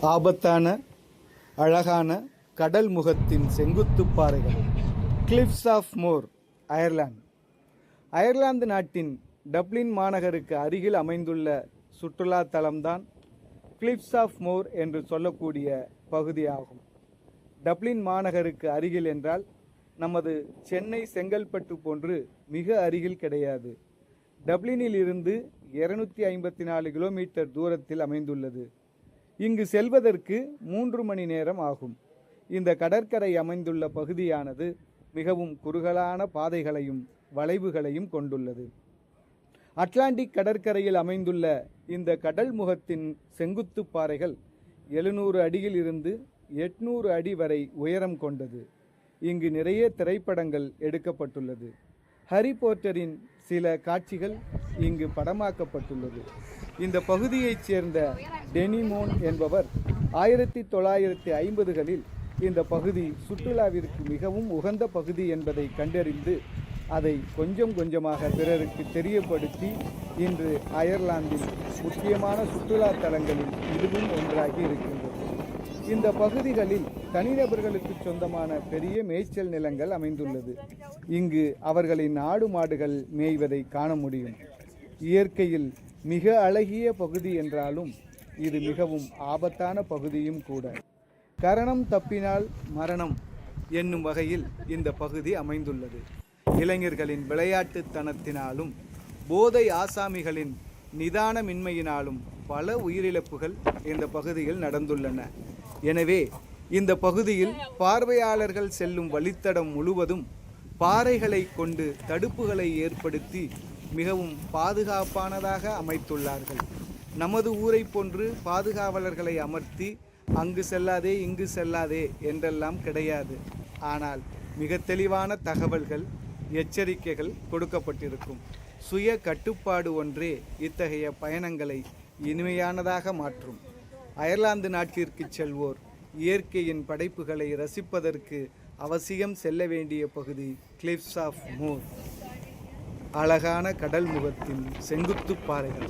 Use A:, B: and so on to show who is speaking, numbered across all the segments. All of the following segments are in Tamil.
A: ஆபத்தான அழகான கடல் முகத்தின் செங்குத்து பாறைகள். Cliffs of Moher Ireland Ireland நாட்டின் டப்ளின் மாநகருக்கு அருகில் அமைந்துள்ள சுற்றுலா தலம்தான் கிளிப்ஸ் ஆஃப் மோர் என்று சொல்லக்கூடிய பகுதியாகும். டப்ளின் மாநகருக்கு அருகில் என்றால் நமது சென்னை செங்கல்பட்டு போன்று மிக அருகில் கிடையாது. டப்ளினில் இருந்து இருநூத்தி ஐம்பத்தி நாலு கிலோமீட்டர் தூரத்தில் அமைந்துள்ளது. இங்கு செல்வதற்கு மூன்று மணி நேரம் ஆகும். இந்த கடற்கரை அமைந்துள்ள பகுதியானது மிகவும் குறுகலான பாதைகளையும் வளைவுகளையும் கொண்டுள்ளது. அட்லாண்டிக் கடற்கரையில் அமைந்துள்ள இந்த கடல் முகத்தின் செங்குத்து பாறைகள் எழுநூறு அடியில் இருந்து எட்நூறு அடி வரை உயரம் கொண்டது. இங்கு நிறைய திரைப்படங்கள் எடுக்கப்பட்டுள்ளது. ஹரி போர்ட்டரின் சில காட்சிகள் இங்கு படமாக்கப்பட்டுள்ளது. இந்த பகுதியைச் சேர்ந்த டெனிமோன் என்பவர் ஆயிரத்தி தொள்ளாயிரத்தி ஐம்பதுகளில் இந்த பகுதி சுற்றுலாவிற்கு மிகவும் உகந்த பகுதி என்பதை கண்டறிந்து அதை கொஞ்சம் கொஞ்சமாக பிறருக்கு தெரியப்படுத்தி இன்று அயர்லாந்தில் முக்கியமான சுற்றுலா தலங்களில் இதுவும் ஒன்றாகி இருக்கின்றது. இந்த பகுதிகளில் தனிநபர்களுக்கு சொந்தமான பெரிய மேய்ச்சல் நிலங்கள் அமைந்துள்ளது. இங்கு அவர்களின் ஆடு மாடுகள் மேய்வதை காண முடியும். இயற்கையில் மிக அழகிய பகுதி என்றாலும் இது மிகவும் ஆபத்தான பகுதியும் கூட. கரணம் தப்பினால் மரணம் என்னும் வகையில் இந்த பகுதி அமைந்துள்ளது. இளைஞர்களின் விளையாட்டுத்தனத்தினாலும் போதை ஆசாமிகளின் நிதானமின்மையினாலும் பல உயிரிழப்புகள் இந்த பகுதியில் நடந்துள்ளன. எனவே இந்த பகுதியில் பார்வையாளர்கள் செல்லும் வழித்தடம் முழுவதும் பாறைகளை கொண்டு தடுப்புகளை ஏற்படுத்தி மிகவும் பாதுகாப்பானதாக அமைத்துள்ளார்கள். நமது ஊரை போன்று பாதுகாவலர்களை அமர்த்தி அங்கு செல்லாதே இங்கு செல்லாதே என்றெல்லாம் கிடையாது. ஆனால் மிக தெளிவான தகவல்கள் எச்சரிக்கைகள் கொடுக்கப்பட்டிருக்கும். சுய கட்டுப்பாடு ஒன்றே இத்தகைய பயணங்களை இனிமையானதாக மாற்றும். அயர்லாந்து நாட்டிற்கு செல்வோர் இயற்கையின் படைப்புகளை ரசிப்பதற்கு அவசியம் செல்ல வேண்டிய பகுதி கிளிப்ஸ் ஆஃப் மோர். அழகான கடல் முகத்தின் செங்குத்துப் பாறைகள்.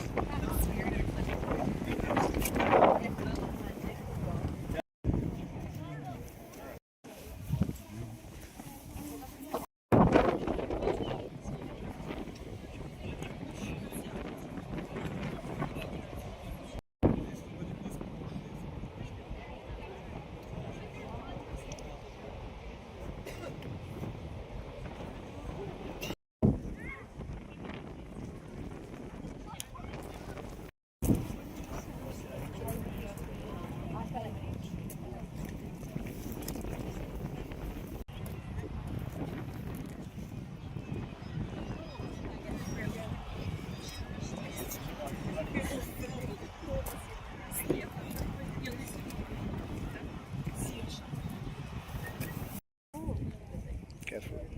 A: இது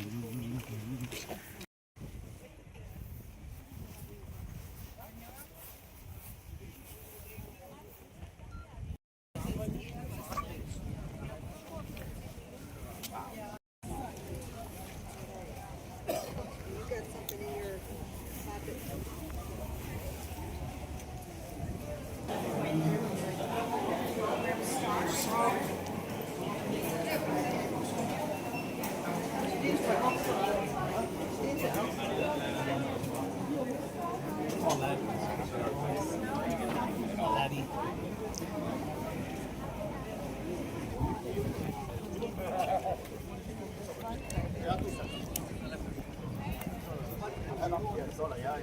A: 음.
B: Sola, ja.